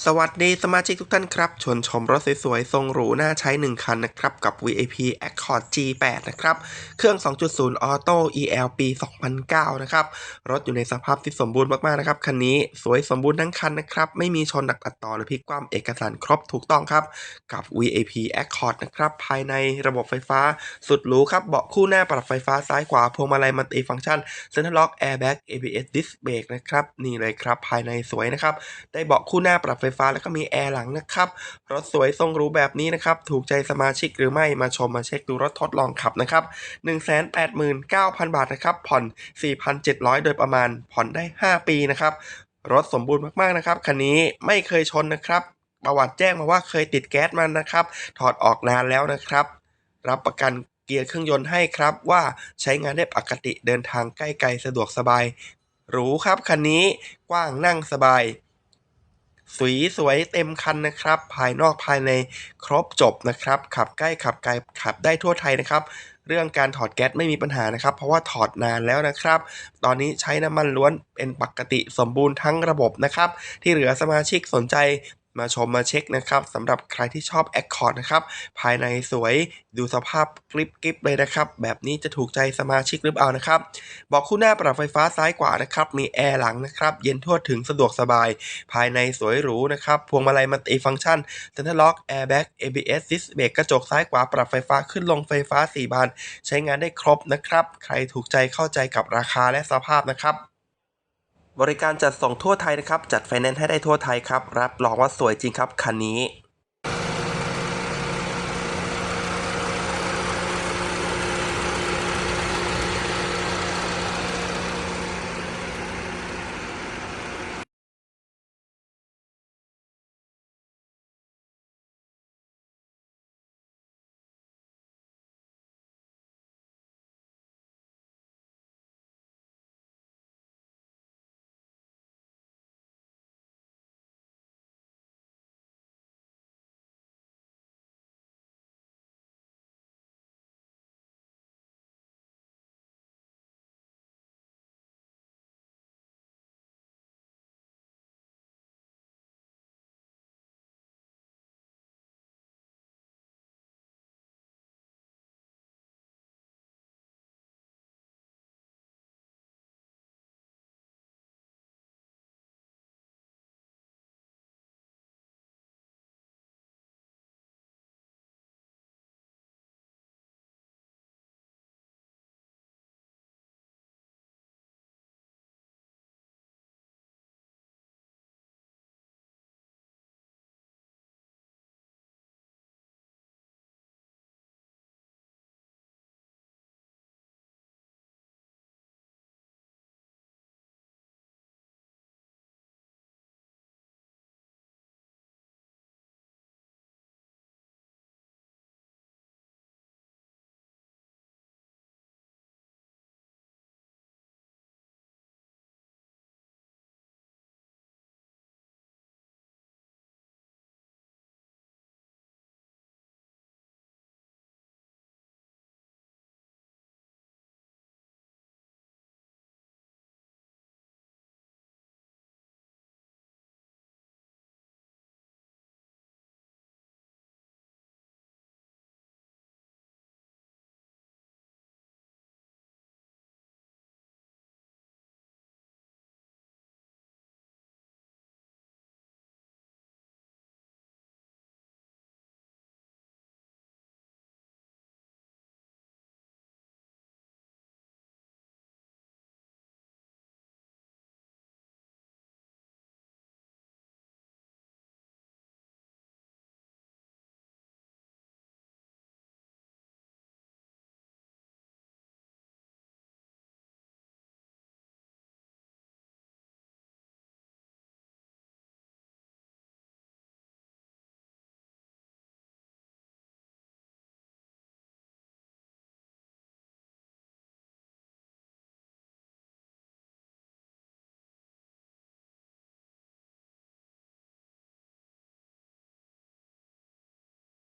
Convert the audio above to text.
สวัสดีสมาชิกทุกท่านครับ ชวนชมรถสวยๆ ทรงหรูน่าใช้ 1 คันนะครับ กับ VIP Accord G8 นะครับ เครื่อง 2.0ออโต้ EL ปี 2009 นะครับ รถอยู่ในสภาพที่สมบูรณ์มากๆ นะครับ คันนี้สวยสมบูรณ์ทั้งคันนะครับ ไม่มีชนหนักตัดต่อหรือพลิกคว่ำเอกสารครบถูกต้องครับ กับ VIP Accord นะครับ ภายในระบบไฟฟ้าสุดหรูครับ เบาะคู่หน้าปรับไฟฟ้าซ้ายขวาพวงมาลัยมัลติฟังก์ชัน Center Lock Airbag ABS Disc Brake นะครับนี่เลยครับภายในสวยนะครับได้เบาะคู่หน้าปรับไฟฟ้าแล้วก็มีแอร์หลังนะครับ รถสวยทรงหรูแบบนี้นะครับ ถูกใจสมาชิกหรือไม่มาชมมาเช็คดูรถทดลองขับนะครับ 189,000 บาทนะครับ ผ่อน 4,700 โดยประมาณ ผ่อนได้ 5 ปีนะครับ รถสมบูรณ์มากๆนะครับ คันนี้ไม่เคยชนนะครับประวัติแจ้งมาว่าเคยติดแก๊สมันนะครับ ถอดออกนานแล้วนะครับ รับประกันเกียร์เครื่องยนต์ให้ครับว่าใช้งานได้ปกติเดินทางใกล้ไกลสะดวกสบายหรูครับคันนี้กว้างนั่งสบาย สวยสวยเต็มคันนะครับ ภายนอกภายในครบจบนะครับ ขับใกล้ขับไกลขับได้ทั่วไทยนะครับ เรื่องการถอดแก๊สไม่มีปัญหานะครับ เพราะว่าถอดนานแล้วนะครับ ตอนนี้ใช้น้ำมันล้วนเป็นปกติสมบูรณ์ทั้งระบบนะครับ ที่เหลือสมาชิกสนใจ มาชมมาเช็คนะครับสำหรับใครที่ชอบ Accord นะครับ ภายในสวยดูสภาพกริบกริบเลยนะครับ แบบนี้จะถูกใจสมาชิกหรือเปล่านะครับ บอกคู่หน้าปรับไฟฟ้าซ้ายขวานะครับ มีแอร์หลังนะครับ เย็นทั่วถึงสะดวกสบาย ภายในสวยหรูนะครับ พวงมาลัยมัลติฟังก์ชัน Center Lock Airbag ABS Disc Brake กระจกซ้ายขวาปรับไฟฟ้าขึ้นลงไฟฟ้า 4 บาน ใช้งานได้ครบนะครับ ใครถูกใจเข้าใจกับราคาและสภาพนะครับ บริการจัดส่งทั่วไทยนะครับ จัดไฟแนนซ์ให้ได้ทั่วไทยครับ รับรองว่าสวยจริงครับคันนี้